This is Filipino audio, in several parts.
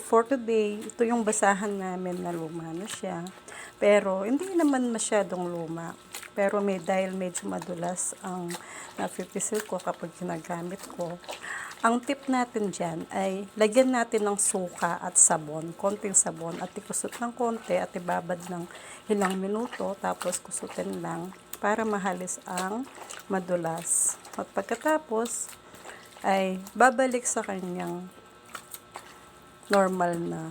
for today, ito yung basahan namin na luma na siya. Pero hindi naman masyadong luma. Pero may dahil medyo madulas ang napipisil ko kapag ginagamit ko. Ang tip natin dyan ay lagyan natin ng suka at sabon, konting sabon at ikusot ng konti at ibabad ng ilang minuto tapos kusutin lang para mahalis ang madulas. At pagkatapos ay babalik sa kanyang normal na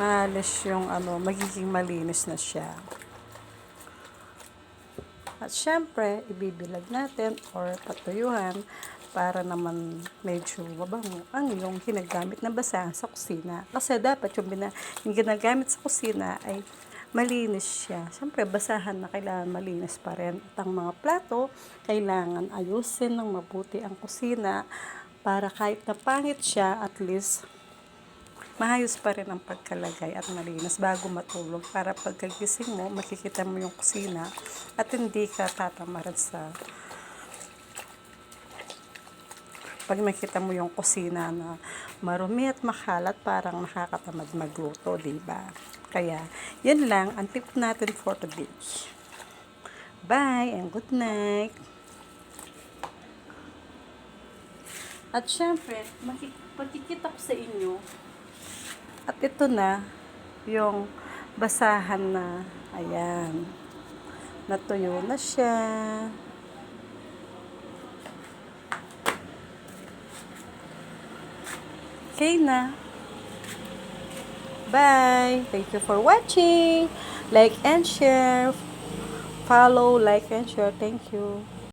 mahalis yung ano, magiging malinis na siya. At syempre, ibibilag natin or patuyuhan para naman medyo mabango ang yung ginagamit na basahan sa kusina. Kasi dapat yung, bina, yung ginagamit sa kusina ay malinis siya. Siyempre, basahan na kailangan malinis pa rin. At ang mga plato, kailangan ayusin ng mabuti ang kusina para kahit na pangit siya, at least maayos pa rin ang pagkalagay at malinis bago matulog para pagkagising mo, makikita mo yung kusina at hindi ka tatamaran sa pag nakita mo yung kusina na marumi at makalat, parang nakakatamad magluto, di ba? Kaya, yun lang ang tip natin for today. Bye and good night! At syempre, pagkikita ko sa inyo, at ito na, yung basahan na, ayan, natuyo na siya. Okay na. Bye! Thank you for watching. Like and share. Follow, like and share. Thank you.